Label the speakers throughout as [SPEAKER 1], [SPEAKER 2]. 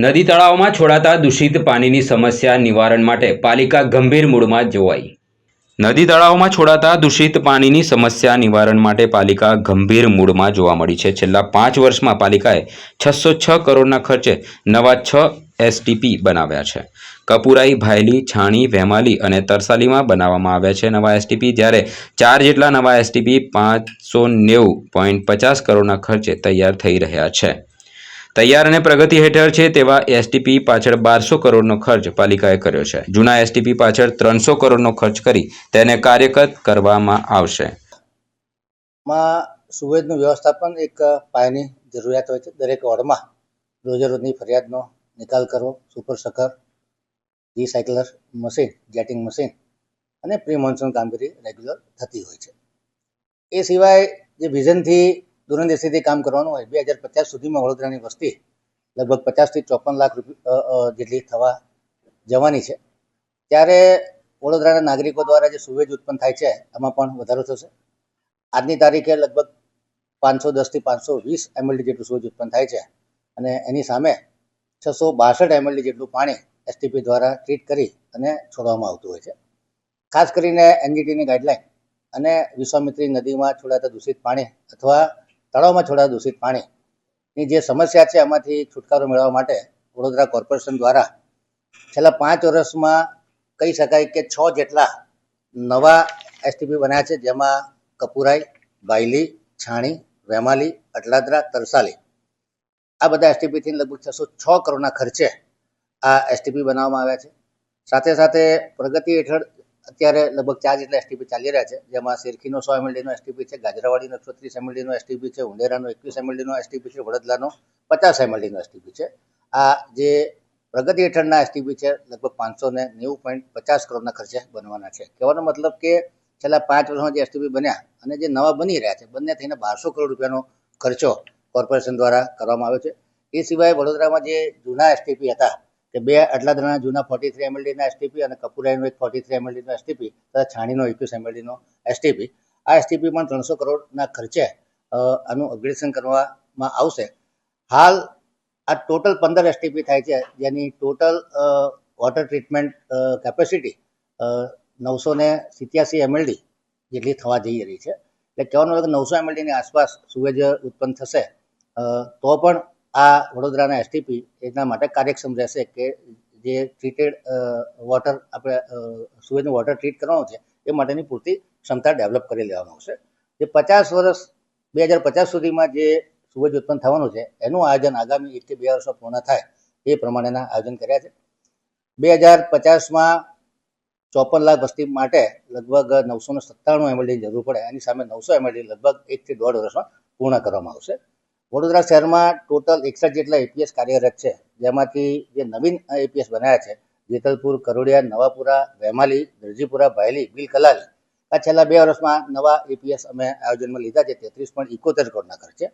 [SPEAKER 1] નદી તળાવમાં છોડાતા દૂષિત પાણીની સમસ્યા નિવારણ માટે પાલિકા ગંભીર મૂડમાં જોવાઈ. નદી તળાવમાં છોડાતા દૂષિત પાણીની સમસ્યા નિવારણ માટે પાલિકા ગંભીર મૂડમાં જોવા મળી છે. છેલ્લા પાંચ વર્ષમાં પાલિકાએ છસો છ કરોડના ખર્ચે નવા છ એસટીપી બનાવ્યા છે. કપુરાઈ, ભાયલી, છાણી, વેમાલી અને તરસાલીમાં બનાવવામાં આવ્યા છે નવા એસટીપી જ્યારે ચાર જેટલા નવા એસટીપી પાંચસો નેવું પોઈન્ટ પચાસ કરોડના ખર્ચે તૈયાર થઈ રહ્યા છે. તૈયાર અને પ્રગતિ હેઠળ છે તેવા એસટીપી પાછળ બારસો કરોડનો ખર્ચ પાલિકાએ કર્યો છે. જૂના એસટીપી પાછળ ત્રણસો કરોડનો ખર્ચ કરી તેને કાર્યરત કરવામાં આવશે.
[SPEAKER 2] માં સુવેદનું વ્યવસ્થાપન એક પાયાની જરૂરિયાત હોય છે. દરેક વોર્ડમાં રોજેરોજની ફરિયાદનો નિકાલ કરવો, super sucker, recycler machine jetting machine અને પ્રી મોન્સૂન કામગીરી રેગ્યુલર થતી હોય છે. એ સિવાય જે વિઝનથી દૂરંદેશીથી કામ કરવાનું હોય. બે હજાર પચાસ સુધીમાં વડોદરાની વસ્તી લગભગ પચાસથી ચોપન લાખ જેટલી થવા જવાની છે. ત્યારે વડોદરાના નાગરિકો દ્વારા જે સુવેજ ઉત્પન્ન થાય છે, એમાં પણ વધારો થશે. આજની તારીખે લગભગ પાંચસો દસથી પાંચસો વીસ એમએલડી જેટલું સુવેજ ઉત્પન્ન થાય છે અને એની સામે છસો બાસઠ એમએલડી જેટલું પાણી એસટીપી દ્વારા ટ્રીટ કરી અને છોડવામાં આવતું હોય છે. ખાસ કરીને એનજીટીની ગાઈડલાઈન અને વિશ્વામિત્રી નદીમાં છોડાતા દૂષિત પાણી અથવા તળાવમાં છોડાતા દૂષિત પાણીની જે સમસ્યા છે એમાંથી છુટકારો મેળવવા માટે વડોદરા કોર્પોરેશન દ્વારા છેલ્લા પાંચ વર્ષમાં કહી શકાય કે છ જેટલા નવા એસટીપી બન્યા છે, જેમાં કપુરાઈ, બાયલી, છાણી, વેમાલી, અટલાદરા, તરસાલી. આ બધા એસટીપીથી લગભગ છસો છ કરોડના ખર્ચે આ એસટીપી બનાવવામાં આવ્યા છે. સાથે સાથે પ્રગતિ હેઠળ અત્યારે લગભગ ચાર જેટલા એસટીપી ચાલી રહ્યા છે, જેમાં શેરખીનો સો એમએલડીનો એસટીપી છે, ગાજરાવાડીનો એકસો ત્રીસ એમએલડીનો એસટીપી છે, ઉંડેરાનો એકવીસ એમએલડીનો એસટીપી છે, વડોદરાનો પચાસ એમએલડીનો એસટીપી છે. આ જે પ્રગતિ હેઠળના એસટીપી છે, લગભગ પાંચસો ને નેવું પોઈન્ટ પચાસ કરોડના ખર્ચે બનવાના છે. કહેવાનો મતલબ કે છેલ્લા પાંચ વર્ષમાં જે એસટીપી બન્યા અને જે નવા બની રહ્યા છે, બંને થઈને બારસો કરોડ રૂપિયાનો ખર્ચો કોર્પોરેશન દ્વારા કરવામાં આવ્યો છે. એ સિવાય વડોદરામાં જે જૂના એસટીપી હતા કે બે અટલાદરાના જૂના ફોર્ટી થ્રી એમએલડીના એસટીપી અને કપુરાઈનો એક ફોર્ટી થ્રી એમએલડીનો એસટીપી તથા છાણીનો એકવીસ એમએલડીનો એસટીપી આ એસટીપી પણ ત્રણસો કરોડના ખર્ચે આનું અપગ્રેડેશન કરવામાં આવશે. હાલ આ ટોટલ પંદર એસટીપી થાય છે, જેની ટોટલ વોટર ટ્રીટમેન્ટ કેપેસિટી નવસો ને સિત્યાસી એમએલડી જેટલી થવા જઈ રહી છે. એટલે કહેવાનું કે નવસો એમએલડીની આસપાસ સુવેજ ઉત્પન્ન થશે તો પણ આ વડોદરાના એસટીપી એના માટે કાર્યક્ષમ રહેશે કે જે ટ્રીટેડ વોટર આપણે અ, વોટર ટ્રીટ કરવાનું છે એ માટેની પૂરતી ક્ષમતા ડેવલપ કરી લેવામાં આવશે. જે પચાસ વર્ષ બે હજાર પચાસ સુધીમાં જે સુએજ ઉત્પન્ન થવાનું છે એનું આયોજન આગામી એક કે બે વર્ષમાં પૂર્ણ થાય એ પ્રમાણેના આયોજન કર્યા છે. બે હજાર પચાસમાં ચોપન લાખ વસ્તી માટે લગભગ નવસો ને સત્તાણું એમએલડીની જરૂર પડે એની સામે નવસો એમએલડી લગભગ એકથી દોઢ વર્ષમાં પૂર્ણ કરવામાં આવશે. વડોદરા શહેરમાં ટોટલ એકસઠ જેટલા એપીએસ કાર્યરત છે. જેમાંથી જે નવીન એપીએસ બનાવ્યા છે, જેતલપુર, કરોડિયા, નવાપુરા વેમાલી દરજીપુરા ભાયલી બિલ કલાલી, આ છેલ્લા બે વર્ષમાં નવા એપીએસ અમે આયોજનમાં લીધા છે, તેત્રીસ પોઈન્ટ ઇકોતેર કરોડના ખર્ચે.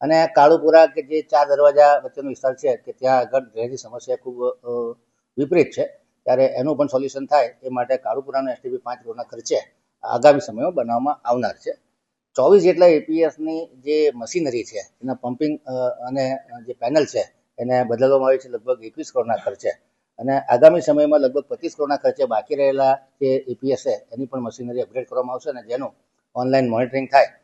[SPEAKER 2] અને કાળુપુરા કે જે ચાર દરવાજા વચ્ચેનો વિસ્તાર છે, કે ત્યાં આગળ ડ્રેનેજની સમસ્યા ખૂબ વિપરીત છે, ત્યારે એનું પણ સોલ્યુશન થાય એ માટે કાળુપુરાનો એસટીપી પાંચ કરોડના ખર્ચે આગામી સમયમાં બનાવવામાં આવનાર છે. ચોવીસ જેટલા એપીએસની જે મશીનરી છે, એના પમ્પિંગ અને જે પેનલ છે, એને બદલવામાં આવી છે લગભગ એકવીસ કરોડના ખર્ચે. અને આગામી સમયમાં લગભગ પચીસ કરોડના ખર્ચે બાકી રહેલા જે એપીએસ છે, એની પણ મશીનરી અપગ્રેડ કરવામાં આવશે અને જેનું ઓનલાઈન મોનિટરિંગ થાય